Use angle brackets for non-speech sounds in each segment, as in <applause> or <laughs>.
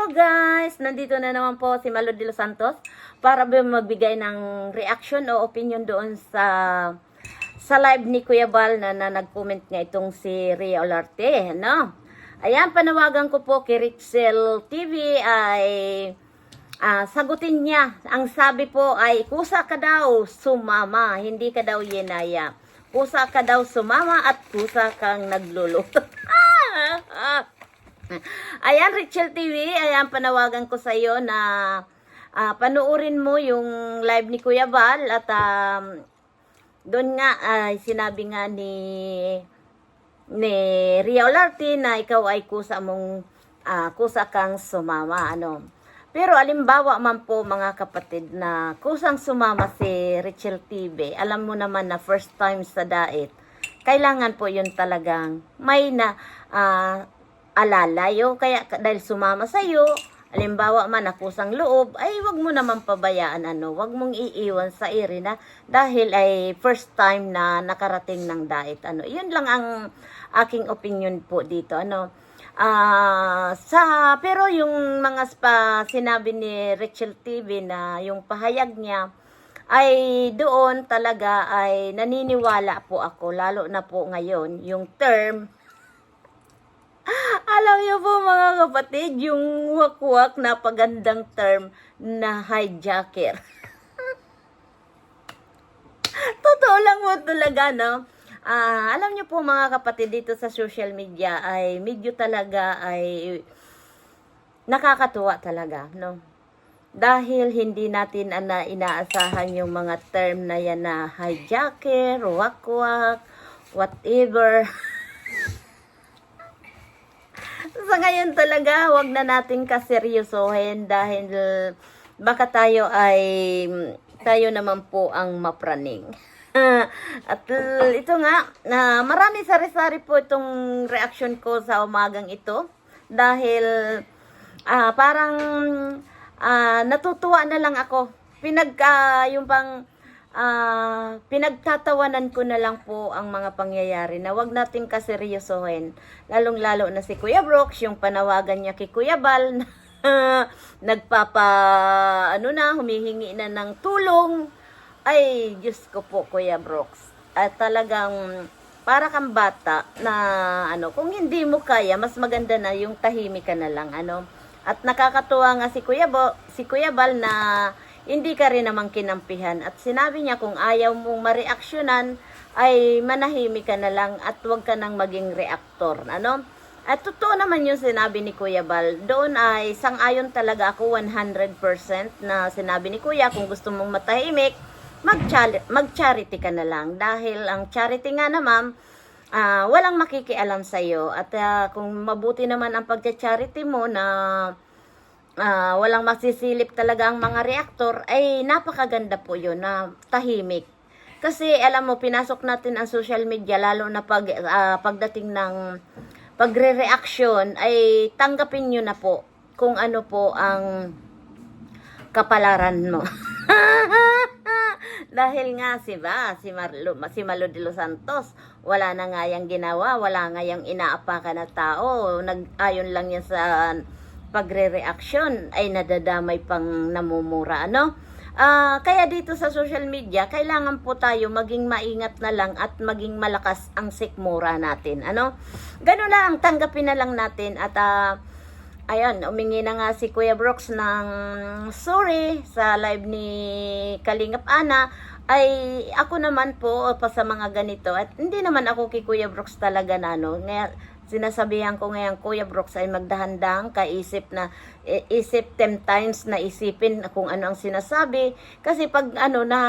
Hello guys! Nandito na naman po si Malo de los Santos para magbigay ng reaction o opinion doon sa sa live ni Kuya Bal na, na nag-comment nga itong si Ria Olarte, no? Ayan, panawagan ko po kay Rixel TV ay ah, sagutin niya. Ang sabi po ay, kusa ka daw sumama, hindi ka daw yenaya. Kusa ka daw sumama at kusa kang nagluluto. <laughs> <laughs> Ayan, Rachel TV, ayan, panawagan ko sa iyo na ah, panuorin mo yung live ni Kuya Val at um, doon nga ay sinabi nga ni ni Ria Olarte na ikaw ay kusa mong ah, kusa kang sumama ano. Pero alimbawa man po mga kapatid na kusang sumama si Rachel TV, alam mo naman na first time sa diet, kailangan po yun talagang may na ah, alalayo. Kaya ka- dahil sumama sa iyo, alimbawa man akusang loob, ay wag mo naman pabayaan ano, wag mong iiwan sa iri na dahil ay first time na nakarating ng diet ano. Yun lang ang aking opinion po dito ano. Ah, sa pero yung mga spa sinabi ni Rachel TV na yung pahayag niya ay doon talaga ay naniniwala po ako lalo na po ngayon yung term alam niyo po mga kapatid, yung wakwak na pagandang term na hijacker. <laughs> Totoo lang po talaga, no? Ah, alam niyo po mga kapatid dito sa social media ay medyo talaga ay nakakatuwa talaga, no? Dahil hindi natin ana inaasahan yung mga term na yan na hijacker, wakwak, whatever. <laughs> sa ngayon talaga, wag na natin kaseryosohin dahil baka tayo ay tayo naman po ang mapraning. <laughs> At uh, ito nga, na marami sari-sari po itong reaction ko sa umagang ito dahil ah, parang ah, natutuwa na lang ako. Pinag ah, yung pang ah, pinagtatawanan ko na lang po ang mga pangyayari na wag nating kaseryosohin. Lalong-lalo na si Kuya Brooks, yung panawagan niya kay Kuya Bal na <laughs> nagpapa ano na humihingi na ng tulong. Ay, Diyos ko po Kuya Brooks. At talagang para kang bata na ano, kung hindi mo kaya, mas maganda na yung tahimik ka na lang ano. At nakakatuwa nga si Kuya Bo, si Kuya Bal na hindi ka rin naman kinampihan. At sinabi niya kung ayaw mong mareaksyonan ay manahimik ka na lang at huwag ka nang maging reaktor. Ano? At totoo naman yung sinabi ni Kuya Bal. Doon ay sang-ayon talaga ako 100% na sinabi ni Kuya kung gusto mong matahimik mag-chari- mag-charity ka na lang. Dahil ang charity nga naman ah, walang makikialam sa iyo at ah, kung mabuti naman ang pagcha-charity mo na ah, walang masisilip talaga ang mga reaktor, ay napakaganda po yun na tahimik. Kasi alam mo, pinasok natin ang social media, lalo na pag, ah, pagdating ng pagre-reaction, ay tanggapin nyo na po kung ano po ang kapalaran mo. <laughs> Dahil nga si ba, si Marlo, si Malo de los Santos, wala na nga yang ginawa, wala nga yang inaapakan na tao, nag-ayon lang yan sa pagre-reaction ay nadadamay pang namumura, ano? Ah, kaya dito sa social media, kailangan po tayo maging maingat na lang at maging malakas ang sikmura natin, ano? Ganun lang, tanggapin na lang natin at ah, Ayan, umingi na nga si Kuya Brooks ng sorry sa live ni Kalingap Ana ay ako naman po pa sa mga ganito at hindi naman ako kay Kuya Brooks talaga na no. Ngayon, sinasabihan ko ngayon Kuya Brooks ay magdahandang kaisip na i- isip 10 times na isipin kung ano ang sinasabi kasi pag ano na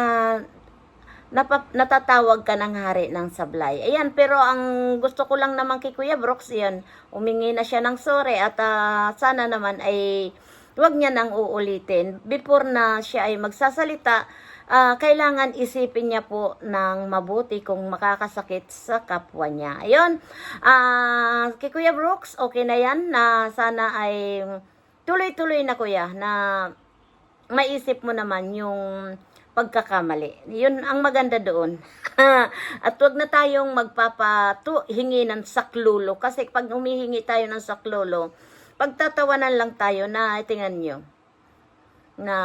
napap- natatawag ka ng hari ng sablay. Ayan, pero ang gusto ko lang naman kay Kuya Brooks, yan, umingi na siya ng sorry at ah, sana naman ay wag niya nang uulitin. Before na siya ay magsasalita, ah, kailangan isipin niya po ng mabuti kung makakasakit sa kapwa niya. Ayun, ah, kay Kuya Brooks, okay na yan na sana ay tuloy-tuloy na kuya na maisip mo naman yung pagkakamali. Yun ang maganda doon. <laughs> At wag na tayong magpapatu hingi ng saklolo kasi pag humihingi tayo ng saklolo, pagtatawanan lang tayo na tingnan nyo na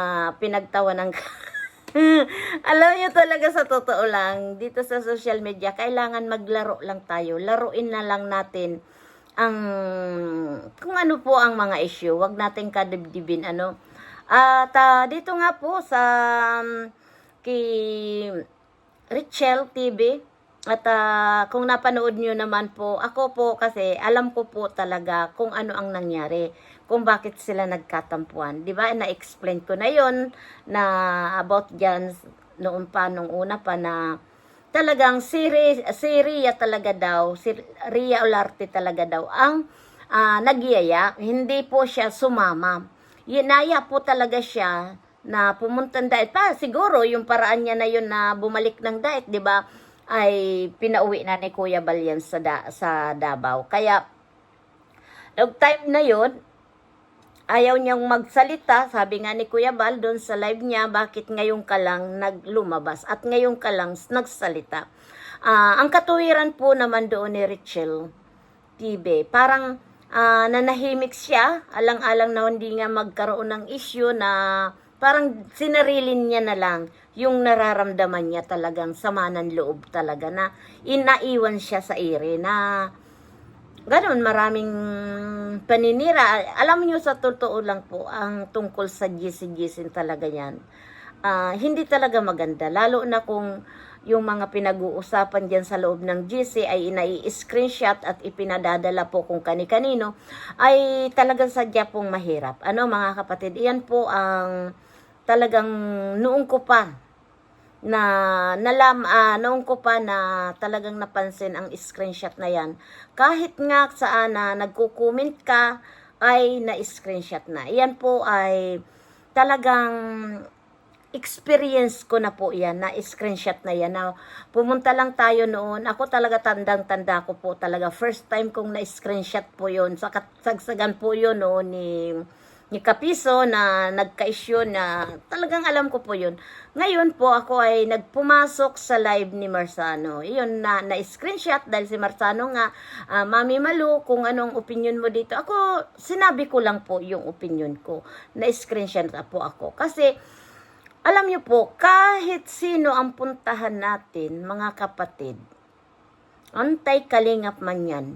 pinagtawanan ka. <laughs> <laughs> Alam nyo talaga sa totoo lang, dito sa social media, kailangan maglaro lang tayo. Laruin na lang natin ang kung ano po ang mga issue. Huwag natin kadibdibin ano. At ah, dito nga po sa um, kay Richel TV at ah, kung napanood nyo naman po, ako po kasi alam ko po talaga kung ano ang nangyari, kung bakit sila nagkatampuan. Di ba? Na-explain ko na yon na about dyan noon pa, nung una pa na talagang si, Ri- si Ria talaga daw, si Ria Olarte talaga daw ang ah, nagyaya. Hindi po siya sumama. Yinaya po talaga siya na pumunta ng diet. Pa, siguro yung paraan niya na yun na bumalik ng diet, di ba? Ay pinauwi na ni Kuya Balyan sa, da, sa Davao. Kaya, nung time na yun, ayaw niyang magsalita. Sabi nga ni Kuya Bal doon sa live niya, bakit ngayon ka lang naglumabas at ngayon ka lang nagsalita. Ah, ang katuwiran po naman doon ni Richel TV, parang ah, nanahimik siya, alang-alang na hindi nga magkaroon ng issue na parang sinarilin niya na lang yung nararamdaman niya talagang sama ng loob talaga na inaiwan siya sa ere na Ganon, maraming paninira. Alam niyo sa totoo lang po, ang tungkol sa GC-GC talaga yan. Ah, hindi talaga maganda. Lalo na kung yung mga pinag-uusapan dyan sa loob ng GC ay inai-screenshot at ipinadadala po kung kani-kanino, ay talagang sadya pong mahirap. Ano mga kapatid, iyan po ang talagang noong ko pa na nalam ah, noong ko pa na talagang napansin ang screenshot na yan kahit nga saan na nagko-comment ka ay na-screenshot na yan po ay talagang experience ko na po yan na screenshot na yan na pumunta lang tayo noon ako talaga tandang tanda ko po talaga first time kong na screenshot po yon sa kasagsagan po yun noon ni ni Kapiso na nagka-issue na talagang alam ko po yun. Ngayon po ako ay nagpumasok sa live ni Marsano. Iyon na na-screenshot dahil si Marsano nga, ah, Mami Malu, kung anong opinion mo dito. Ako, sinabi ko lang po yung opinion ko. Na-screenshot na po ako. Kasi, alam niyo po, kahit sino ang puntahan natin, mga kapatid, antay kalingap man yan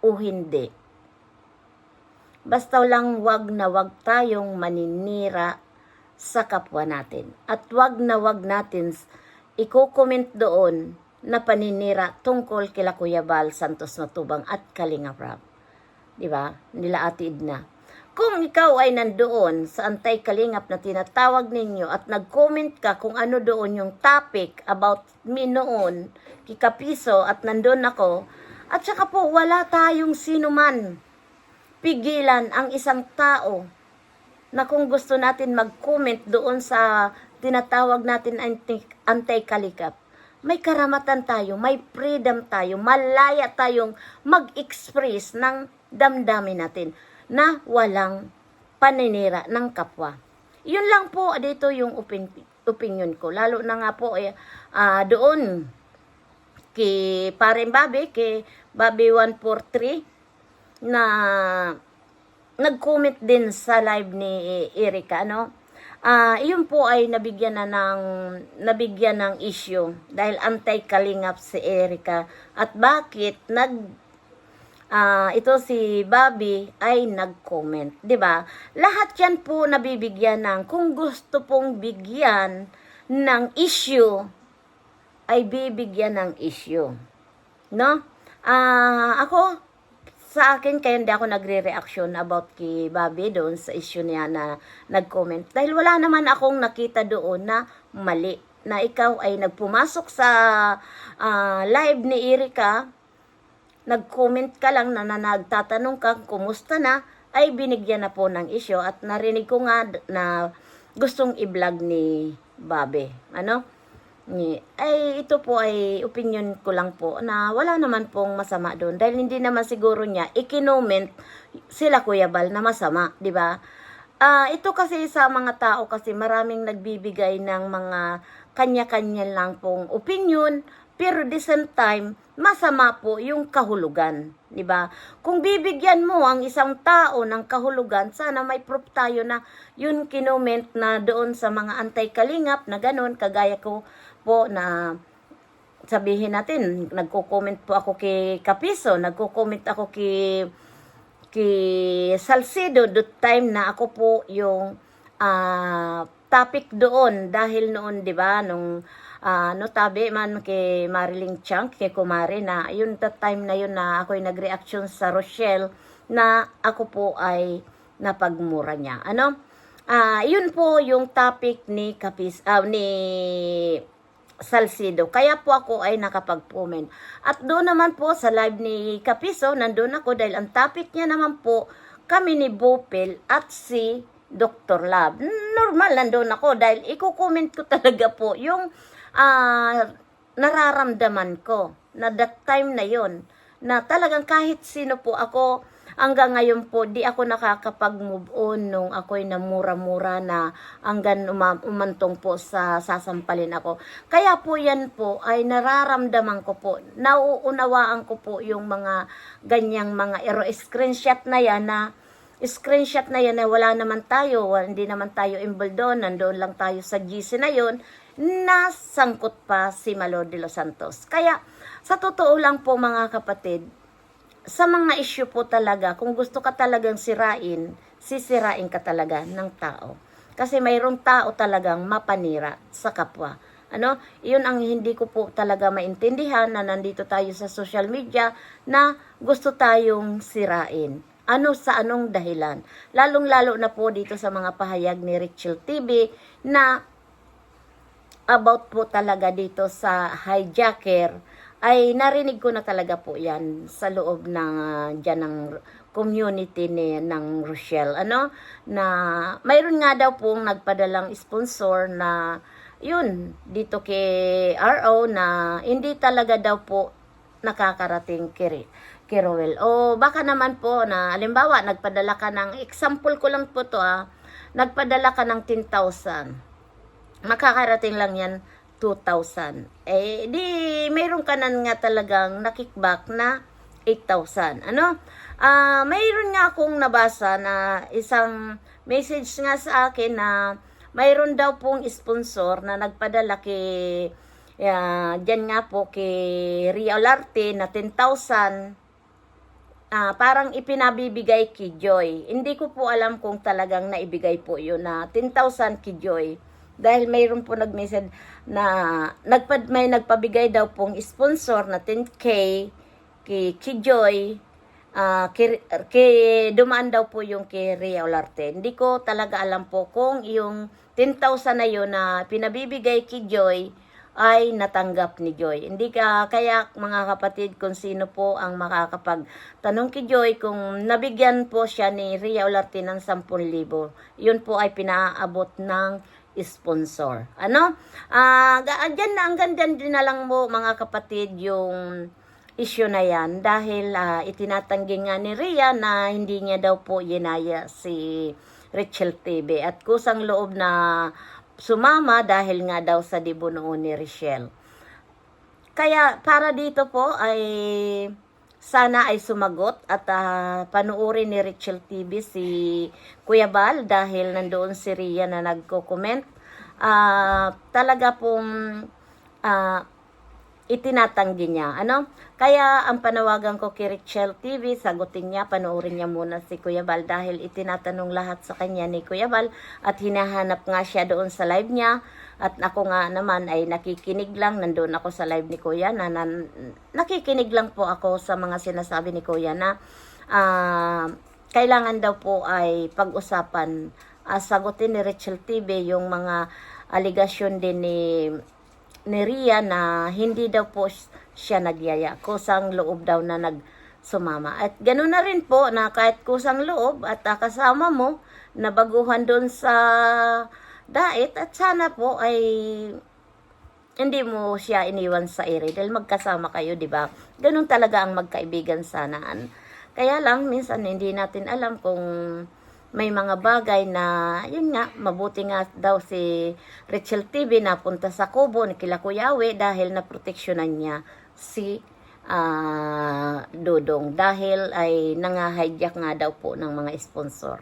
o hindi, Basta lang wag na wag tayong maninira sa kapwa natin. At wag na wag natin i-comment doon na paninira tungkol kila Kuya Bal Santos Matubang at Kalinga Prab. Di ba? Nila Ate Edna. Kung ikaw ay nandoon sa Antay Kalingap na tinatawag ninyo at nag-comment ka kung ano doon yung topic about me noon, kikapiso at nandun ako, at saka po wala tayong sino man pigilan ang isang tao na kung gusto natin mag-comment doon sa tinatawag natin anti- anti-kalikap, may karamatan tayo, may freedom tayo, malaya tayong mag-express ng damdamin natin na walang paninira ng kapwa. Yun lang po dito yung opin- opinion ko. Lalo na nga po eh, ah, doon kay Paring Babi, kay Babi 143, na nag-comment din sa live ni Erika, ano? Ah, iyon po ay nabigyan na ng nabigyan ng issue dahil anti-kalingap si Erika at bakit nag ah, ito si Bobby ay nag-comment, 'di ba? Lahat 'yan po nabibigyan ng kung gusto pong bigyan ng issue ay bibigyan ng issue. No? Ah, ako sa akin, kaya hindi ako nagre-reaction about kay Bobby doon sa issue niya na nag-comment. Dahil wala naman akong nakita doon na mali. Na ikaw ay nagpumasok sa ah, live ni Erika, nag-comment ka lang na, na nagtatanong ka kumusta na, ay binigyan na po ng issue. At narinig ko nga na gustong i-vlog ni Bobby. Ano? Ni, ay ito po ay opinion ko lang po na wala naman pong masama doon dahil hindi naman siguro niya ikinoment sila Kuya Bal na masama, di ba? Ah, ito kasi sa mga tao kasi maraming nagbibigay ng mga kanya-kanya lang pong opinion, Pero the same time, masama po yung kahulugan, 'di ba? Kung bibigyan mo ang isang tao ng kahulugan, sana may proof tayo na yun kinoment na doon sa mga anti-kalingap na ganun, kagaya ko po na sabihin natin, nagko-comment po ako kay Kapiso, nagko-comment ako kay kay Salcedo the time na ako po yung ah, topic doon dahil noon 'di ba nung ah, no tabi man kay Marilyn Chang kay Kumari na yun that time na yun na ako nagreaction sa Rochelle na ako po ay napagmura niya ano ah yun po yung topic ni Kapis ah, ni Salcido. Kaya po ako ay nakapag-comment. At doon naman po sa live ni Kapiso, nandun ako dahil ang topic niya naman po, kami ni Bopel at si Dr. Lab. Normal nandun ako dahil iko-comment ko talaga po yung ah, nararamdaman ko na that time na yon na talagang kahit sino po ako hanggang ngayon po di ako nakakapag-move on nung ako'y namura-mura na hanggang uma- umantong po sa sasampalin ako. Kaya po yan po ay nararamdaman ko po, nauunawaan ko po yung mga ganyang mga ero screenshot na yan na screenshot na yan na wala naman tayo, hindi naman tayo involved doon, nandoon lang tayo sa GC na yon na sangkot pa si Malo de los Santos. Kaya, sa totoo lang po mga kapatid, sa mga issue po talaga, kung gusto ka talagang sirain, sisirain ka talaga ng tao. Kasi mayroong tao talagang mapanira sa kapwa. Ano? Iyon ang hindi ko po talaga maintindihan na nandito tayo sa social media na gusto tayong sirain. Ano sa anong dahilan? Lalong-lalo na po dito sa mga pahayag ni Rachel TV na about po talaga dito sa hijacker ay narinig ko na talaga po yan sa loob ng ah, dyan ng community ni ng Rochelle. Ano? Na mayroon nga daw pong nagpadalang sponsor na yun dito kay RO na hindi talaga daw po nakakarating kay, kay Roel. O baka naman po na halimbawa nagpadala ka ng example ko lang po to ah nagpadala ka ng 10,000 makakarating lang yan 2,000. Eh, di, mayroon ka na nga talagang nakickback na 8,000. Ano? Ah, mayroon nga akong nabasa na isang message nga sa akin na mayroon daw pong sponsor na nagpadala kay uh, dyan nga po kay Ria Olarte na 10,000 ah, parang ipinabibigay kay Joy. Hindi ko po alam kung talagang naibigay po yun na 10,000 kay Joy. Dahil mayroon po nag-message na nagpad, may nagpabigay daw pong sponsor na 10K kay, kay Joy. kay, kay, dumaan daw po yung kay Ria Olarte. Hindi ko talaga alam po kung yung 10,000 na yun na pinabibigay kay Joy ay natanggap ni Joy. Hindi ka, kaya mga kapatid, kung sino po ang makakapag tanong kay Joy kung nabigyan po siya ni Ria Olarte ng 10,000. Yun po ay pinaabot ng sponsor. Ano? Ah, uh, dyan na, ang ganda din na lang mo mga kapatid yung issue na yan dahil ah, itinatanggi nga ni Ria na hindi niya daw po yinaya si Rachel TV at kusang loob na sumama dahil nga daw sa dibo noon ni Rachel. Kaya para dito po ay sana ay sumagot at ah, panuorin ni Rachel TV si Kuya Bal dahil nandoon si Ria na nagko-comment. Ah, talaga pong ah, itinatanggi niya. Ano? Kaya ang panawagan ko kay Rachel TV, sagutin niya, panoorin niya muna si Kuya Bal dahil itinatanong lahat sa kanya ni Kuya Bal at hinahanap nga siya doon sa live niya. At ako nga naman ay nakikinig lang, nandoon ako sa live ni Kuya na, na nakikinig lang po ako sa mga sinasabi ni Kuya na ah, kailangan daw po ay pag-usapan, ah, sagutin ni Rachel TV yung mga aligasyon din ni ni Ria na hindi daw po siya nagyaya. Kusang loob daw na nagsumama. At ganoon na rin po na kahit kusang loob at ah, kasama mo na baguhan doon sa dait at sana po ay hindi mo siya iniwan sa ere dahil magkasama kayo, di ba? Ganun talaga ang magkaibigan sanaan. Kaya lang, minsan hindi natin alam kung may mga bagay na, yun nga, mabuti nga daw si Rachel TV na punta sa Kubo ni kila Kuyawi dahil naproteksyonan niya si ah, Dudong dahil ay nangahijack nga daw po ng mga sponsor.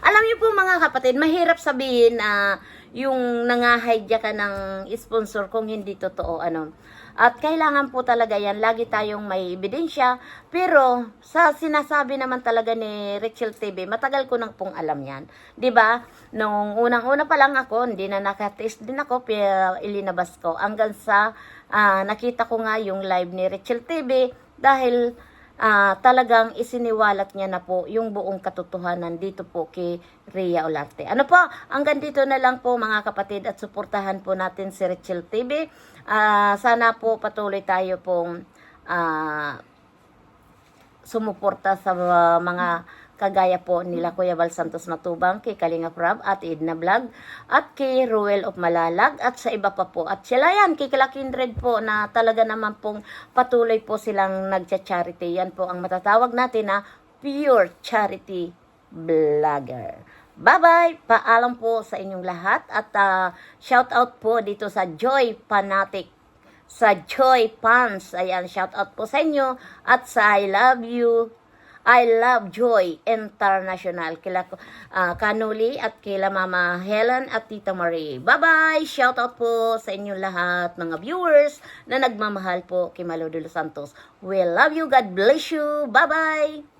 Alam niyo po mga kapatid, mahirap sabihin na yung nangahijack ka ng sponsor kung hindi totoo ano. At kailangan po talaga yan, lagi tayong may ebidensya. Pero sa sinasabi naman talaga ni Rachel TV, matagal ko nang pong alam yan. ba? Nung unang-una pa lang ako, hindi na nakatest din ako, pero ilinabas ko. Hanggang sa ah, nakita ko nga yung live ni Rachel TV dahil ah, talagang isiniwalat niya na po yung buong katotohanan dito po kay Rhea Olarte. Ano po, hanggang dito na lang po mga kapatid at suportahan po natin si Rachel TV. Ah, sana po patuloy tayo pong ah, sumuporta sa uh, mga kagaya po nila Kuya Val Santos Matubang, kay Kalinga Prab at Edna Vlog, at kay Ruel of Malalag, at sa iba pa po. At sila yan, kay Kila Kindred po, na talaga naman pong patuloy po silang nagcha-charity. Yan po ang matatawag natin na pure charity vlogger. Bye-bye! Paalam po sa inyong lahat at uh, shout out po dito sa Joy Fanatic sa Joy Pants. Ayan, shout out po sa inyo at sa I love you. I love Joy International. Kila uh, Kanuli at kila Mama Helen at Tita Marie. Bye-bye! Shout out po sa inyong lahat mga viewers na nagmamahal po kay Malo de los Santos. We love you. God bless you. Bye-bye!